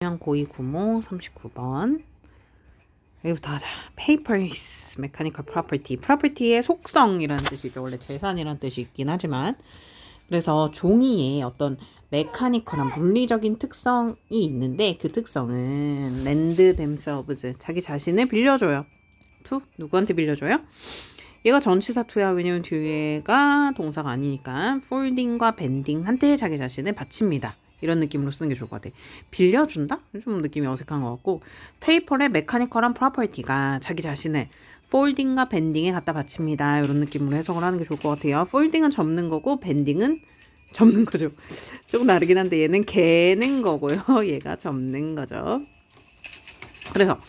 그냥 고이 구모 39번. 여기부터 하자. Paper is mechanical property. property의 속성이라는 뜻이죠. 원래 재산이라는 뜻이 있긴 하지만. 그래서 종이에 어떤 메카니컬한 물리적인 특성이 있는데 그 특성은 lend themselves 자기 자신을 빌려줘요. to 누구한테 빌려줘요? 얘가 전치사 투야 왜냐면 뒤에가 동사가 아니니까 folding과 bending 한테 자기 자신을 바칩니다. 이런 느낌으로 쓰는 게 좋을 것 같아. 빌려준다? 좀 느낌이 어색한 것 같고 페이퍼의 메카니컬한 프로퍼티가 자기 자신을 폴딩과 밴딩에 갖다 바칩니다. 이런 느낌으로 해석을 하는 게 좋을 것 같아요. 폴딩은 접는 거고 밴딩은 접는 거죠. 조금 다르긴 한데 얘는 개는 거고요. 얘가 접는 거죠. 그래서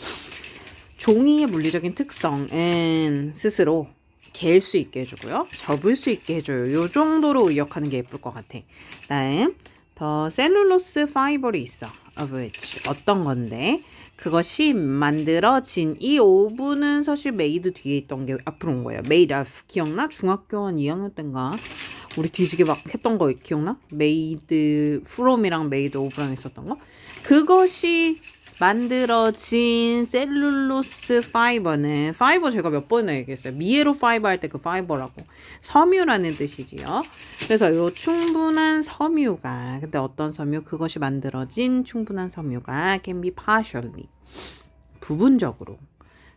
종이의 물리적인 특성은 스스로 갤 수 있게 해주고요. 접을 수 있게 해줘요. 요 정도로 의역하는 게 예쁠 것 같아. 다음 더 셀룰로스 파이버리 있어. of which 어떤 건데 그것이 만들어진 이 오븐은 사실 메이드 뒤에 있던 게 앞으로 온 거예요. 메이드 기억나? 중학교 한 2학년 때인가 우리 뒤지게 막 했던 거 기억나? 메이드 프롬이랑 메이드 오브랑 있었던 거 그것이 만들어진 셀룰로스 파이버는 파이버 제가 몇 번이나 얘기했어요. 미에로 파이버 할 때 그 파이버라고 섬유라는 뜻이지요. 그래서 요 충분한 섬유가 근데 어떤 섬유 그것이 만들어진 충분한 섬유가 can be partially 부분적으로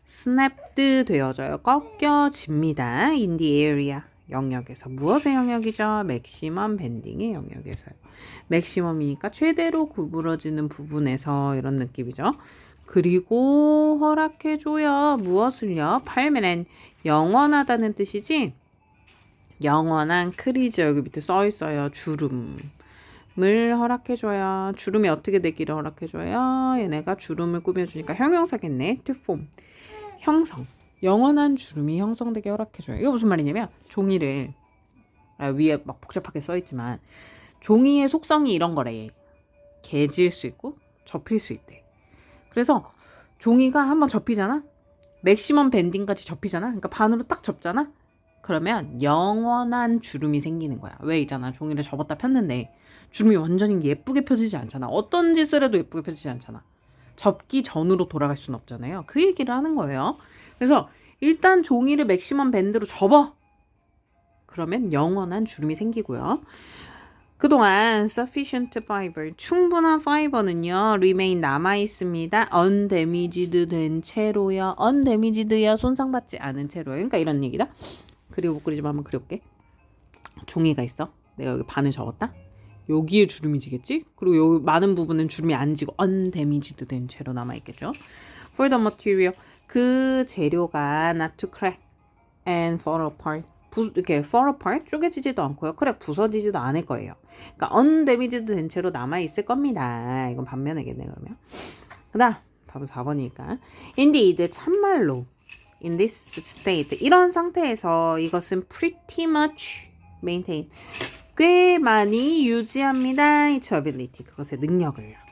snapped 되어져요. 꺾여집니다. in the area 영역에서 무엇의 영역이죠? 맥시멈 밴딩의 영역에서요. 맥시멈이니까 최대로 구부러지는 부분에서 이런 느낌이죠. 그리고 허락해줘요. 무엇을요? 팔면은 영원하다는 뜻이지? 영원한 크리즈 여기 밑에 써 있어요. 주름을 허락해줘요. 주름이 어떻게 되기를 허락해줘요. 얘네가 주름을 꾸며주니까 형용사겠네. form. 형성. 영원한 주름이 형성되게 허락해줘요. 이거 무슨 말이냐면 종이를 아, 위에 막 복잡하게 써 있지만 종이의 속성이 이런 거래. 개질 수 있고 접힐 수 있대. 그래서 종이가 한번 접히잖아. 맥시멈 밴딩까지 접히잖아. 그러니까 반으로 딱 접잖아. 그러면 영원한 주름이 생기는 거야. 왜 있잖아. 종이를 접었다 폈는데 주름이 완전히 예쁘게 펴지지 않잖아. 어떤 짓을 해도 예쁘게 펴지지 않잖아. 접기 전으로 돌아갈 수는 없잖아요. 그 얘기를 하는 거예요. 그래서 일단 종이를 맥시멈 밴드로 접어. 그러면 영원한 주름이 생기고요. 그동안 sufficient fiber, 충분한 파이버는요, remain 남아 있습니다. undamaged 된 채로요. undamaged야 손상받지 않은 채로요. 그러니까 이런 얘기다. 그리고 못 그리지만 한번 그려볼게. 종이가 있어. 내가 여기 반을 접었다. 여기에 주름이 지겠지? 그리고 여기 많은 부분은 주름이 안 지고 undamaged 된 채로 남아 있겠죠. For the material, 그 재료가 not to crack and fall apart. 부, 이렇게 fall apart 쪼개지지도 않고요. 크랙 부서지지도 않을 거예요. 그러니까 undamaged 된 채로 남아 있을 겁니다. 이건 반면이겠네 그러면. 그다음 답은 4번이니까. Indeed 참말로 in this state 이런 상태에서 이것은 pretty much maintain 꽤 많이 유지합니다. its ability 그것의 능력을요.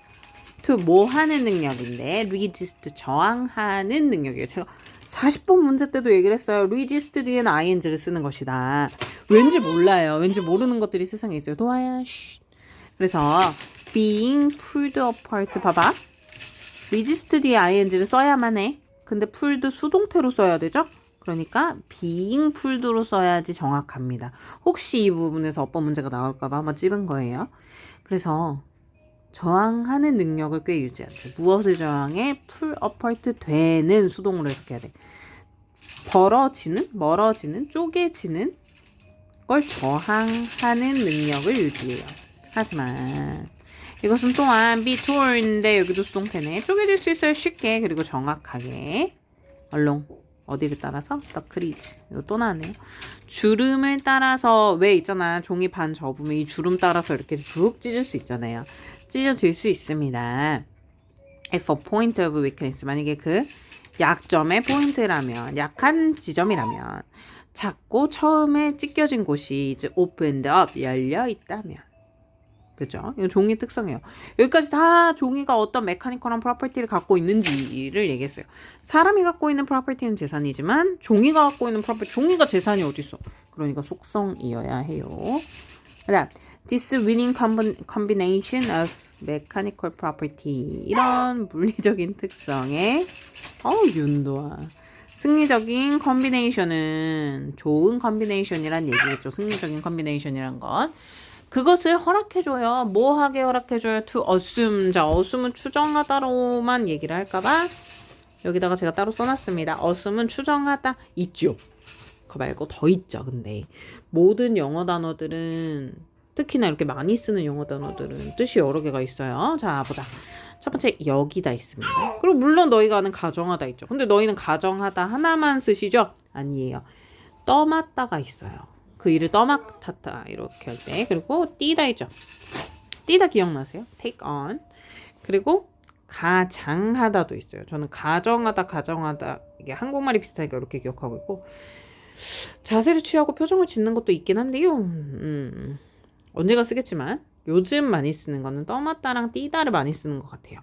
to 뭐 하는 능력인데 resist 저항하는 능력이에요. 제가 40번 문제 때도 얘기를 했어요. resist 뒤에는 ing를 쓰는 것이다. 왠지 몰라요. 왠지 모르는 것들이 세상에 있어요. 도아야. 쉿. 그래서 being pulled apart 봐봐. resist 뒤에 ing를 써야만 해. 근데 pulled 수동태로 써야 되죠? 그러니까 being pulled로 써야지 정확합니다. 혹시 이 부분에서 어떤 문제가 나올까봐 한번 찝은 거예요. 그래서 저항하는 능력을 꽤 유지하죠. 무엇을 저항해? 풀 어펄트 되는 수동으로 해석해야 돼. 벌어지는, 멀어지는, 쪼개지는 걸 저항하는 능력을 유지해요. 하지만 이것은 또한 tore인데 여기도 수동태네. 쪼개질 수 있어요. 쉽게 그리고 정확하게. 얼렁 어디를 따라서? The crease. 이거 또 나왔네요. 주름을 따라서 왜 있잖아. 종이 반 접으면 이 주름 따라서 이렇게 쭉 찢을 수 있잖아요. 찢어질 수 있습니다. If a point of weakness 만약에 그 약점의 포인트라면 약한 지점이라면 작고 처음에 찢겨진 곳이 이제 opened up 열려 있다면 그죠? 이건 종이 특성이에요. 여기까지 다 종이가 어떤 메카니컬한 프로퍼티를 갖고 있는지를 얘기했어요. 사람이 갖고 있는 프로퍼티는 재산이지만 종이가 갖고 있는 프로퍼티 종이가 재산이 어디 있어? 그러니까 속성이어야 해요. 그다음 This winning combi- combination of mechanical property 이런 물리적인 특성의 어 윤도아 승리적인 컨비네이션은 좋은 컨비네이션이란 얘기겠죠. 승리적인 컨비네이션이란 건 그것을 허락해줘요. 뭐 하게 허락해줘요? To assume. 자, assume은 추정하다로만 얘기를 할까봐 여기다가 제가 따로 써놨습니다. assume은 추정하다 있죠. 그거 말고 더 있죠. 근데 모든 영어 단어들은 특히나 이렇게 많이 쓰는 영어 단어들은 뜻이 여러 개가 있어요. 자, 보자. 첫 번째 여기다 있습니다. 그리고 물론 너희가 아는 가정하다 있죠. 근데 너희는 가정하다 하나만 쓰시죠? 아니에요. 떠맡다가 있어요. 그 일을 떠맡았다 이렇게 할 때. 그리고 띄다 있죠. 띄다 기억나세요? take on. 그리고 가장하다도 있어요. 저는 가정하다 가정하다 이게 한국말이 비슷하니까 이렇게 기억하고 있고 자세를 취하고 표정을 짓는 것도 있긴 한데요. 음, 언제가 쓰겠지만 요즘 많이 쓰는 거는 떠맡다랑 띄다를 많이 쓰는 것 같아요.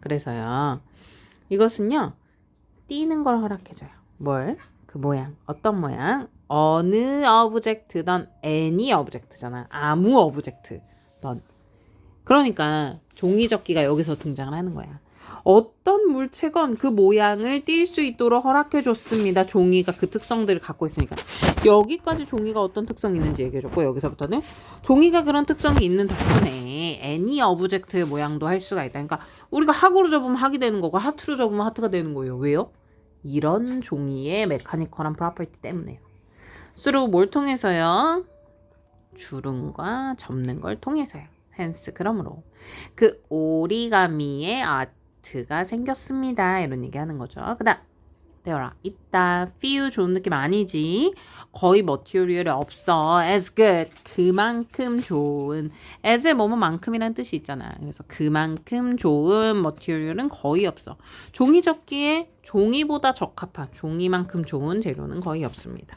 그래서요. 이것은요. 띄는 걸 허락해줘요. 뭘? 그 모양. 어떤 모양? 어느 어브젝트던 any 어브젝트잖아. 아무 어브젝트던. 그러니까 종이접기가 여기서 등장을 하는 거야. 어떤 물체건 그 모양을 띌 수 있도록 허락해 줬습니다. 종이가 그 특성들을 갖고 있으니까. 여기까지 종이가 어떤 특성이 있는지 얘기해 줬고 여기서부터는 종이가 그런 특성이 있는 덕분에 애니 어브젝트의 모양도 할 수가 있다. 그러니까 우리가 학으로 접으면 학이 되는 거고 하트로 접으면 하트가 되는 거예요. 왜요? 이런 종이의 메카니컬한 프로퍼티 때문에요. 수로 뭘 통해서요? 주름과 접는 걸 통해서요. 헨스 그러므로. 그 오리가미의 아트가 생겼습니다. 이런 얘기 하는 거죠. 그다음 되어라. 있다. feel 좋은 느낌 아니지. 거의 머티리얼이 없어. as good. 그만큼 좋은. as의 뭐뭐만큼이라는 뜻이 있잖아. 그래서 그만큼 좋은 머티리얼은 거의 없어. 종이 접기에 종이보다 적합한 종이만큼 좋은 재료는 거의 없습니다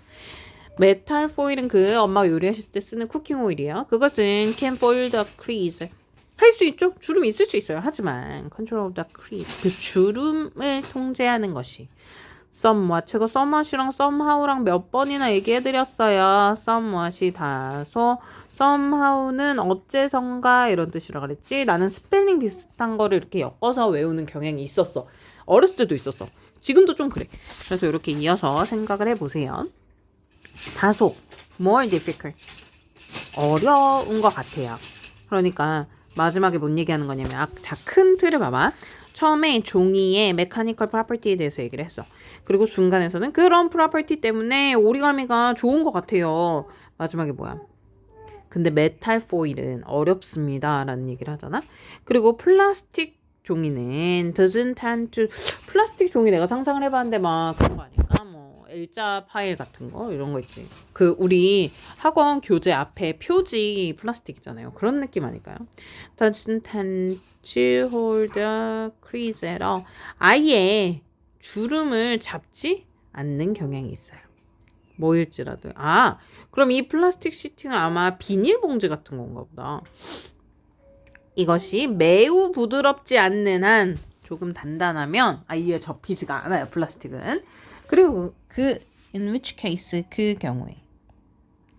메탈 포일은 그 엄마가 요리하실 때 쓰는 쿠킹 오일이에요. 그것은 can foil the crease. 할 수 있죠? 주름이 있을 수 있어요. 하지만 control the crease. 그 주름을 통제하는 것이 somewhat. 제가 somewhat이랑 somehow랑 몇 번이나 얘기해드렸어요. somewhat이 다소 somehow는 어째선가 이런 뜻이라 그랬지. 나는 스펠링 비슷한 거를 이렇게 엮어서 외우는 경향이 있었어. 어렸을 때도 있었어. 지금도 좀 그래. 그래서 이렇게 이어서 생각을 해보세요. 다소 more difficult 어려운 것 같아요. 그러니까 마지막에 뭔 얘기하는 거냐면 아, 자, 큰 틀을 봐봐. 처음에 종이의 메카니컬 프로퍼티에 대해서 얘기를 했어. 그리고 중간에서는 그런 프로퍼티 때문에 오리가미가 좋은 것 같아요. 마지막에 뭐야? 근데 메탈 포일은 어렵습니다. 라는 얘기를 하잖아. 그리고 플라스틱 종이는 doesn't tend to 플라스틱 종이 내가 상상을 해봤는데 막 그런 거 아닐까? 뭐 일자 파일 같은 거 이런 거 있지. 그 우리 학원 교재 앞에 표지 플라스틱 있잖아요. 그런 느낌 아닐까요? doesn't tend to hold the crease at all. 아예 주름을 잡지 않는 경향이 있어요. 뭐일지라도. 아, 그럼 이 플라스틱 시팅은 아마 비닐봉지 같은 건가 보다. 이것이 매우 부드럽지 않는 한 조금 단단하면 아예 접히지가 않아요 플라스틱은 그리고 그 in which case 그 경우에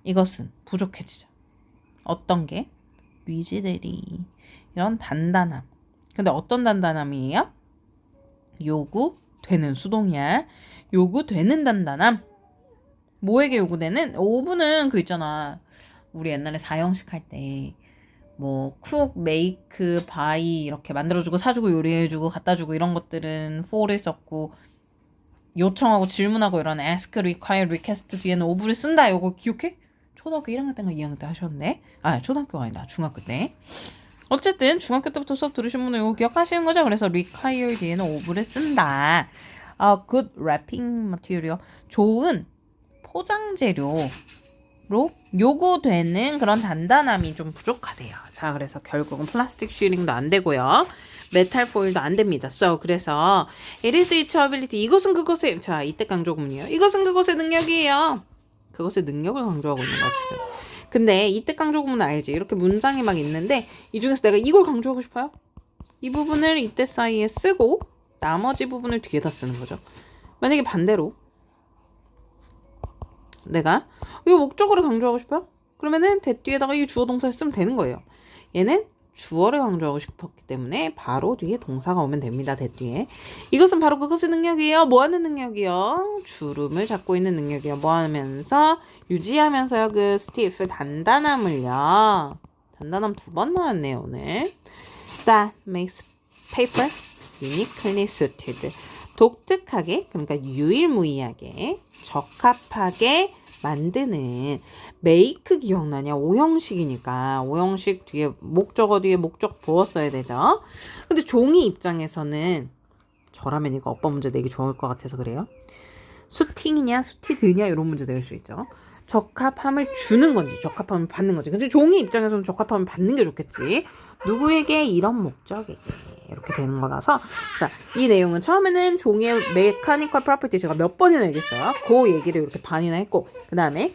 이것은 부족해지죠. 어떤 게? 위지들이. 이런 단단함. 근데 어떤 단단함이에요? 요구되는 수동이야. 요구되는 단단함. 뭐에게 요구되는? 오븐은 그 있잖아. 우리 옛날에 사형식 할 때 뭐 쿡, 메이크, 바이 이렇게 만들어주고 사주고 요리해주고 갖다주고 이런 것들은 for를 썼고 요청하고 질문하고 이런 ask, require, request 뒤에는 오브를 쓴다 이거 기억해? 초등학교 1학년 때인가 2학년 때 하셨네? 아 초등학교가 아니다 중학교 때 어쨌든 중학교 때부터 수업 들으신 분은 이거 기억하시는 거죠? 그래서 require 뒤에는 오브를 쓴다 아, good wrapping material 좋은 포장 재료 로 요구되는 그런 단단함이 좀 부족하대요. 자, 그래서 결국은 플라스틱 슈링도 안 되고요. 메탈 포일도 안 됩니다. So, 그래서 it is its ability. 이것은 그것의 자, 이때 강조구문이에요. 이것은 그것의 능력이에요. 그것의 능력을 강조하고 있는 거지. 지금. 근데 이때 강조구문 알지? 이렇게 문장이 막 있는데 이 중에서 내가 이걸 강조하고 싶어요. 이 부분을 이때 사이에 쓰고 나머지 부분을 뒤에다 쓰는 거죠. 만약에 반대로 내가 이거 목적어를 강조하고 싶어요? 그러면은 that 뒤에다가 이 주어 동사를 쓰면 되는 거예요. 얘는 주어를 강조하고 싶었기 때문에 바로 뒤에 동사가 오면 됩니다. that 뒤에. 이것은 바로 그것의 능력이에요. 뭐 하는 능력이요? 주름을 잡고 있는 능력이요. 뭐 하면서 유지하면서요. 그 stiff 단단함을요. 단단함 두 번 나왔네요, 오늘. That makes paper uniquely suited. 독특하게, 그러니까 유일무이하게, 적합하게 만드는 메이크 기억나냐? 오형식이니까 오형식 뒤에 목적어 뒤에 목적 부었어야 되죠. 근데 종이 입장에서는 저라면 이거 어법 문제 내기 좋을 것 같아서 그래요. 수팅이냐 수티드냐 이런 문제 낼 수 있죠. 적합함을 주는 건지 적합함을 받는 건지. 근데 종이 입장에서는 적합함을 받는 게 좋겠지. 누구에게 이런 목적에게 이렇게 되는 거라서 자, 이 내용은 처음에는 종이의 메카니컬 프로퍼티 제가 몇 번이나 얘기했어요. 그 얘기를 이렇게 반이나 했고 그 다음에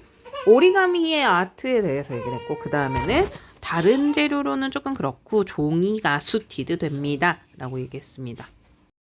오리가미의 아트에 대해서 얘기를 했고 그 다음에는 다른 재료로는 조금 그렇고 종이가 수티드 됩니다. 라고 얘기했습니다.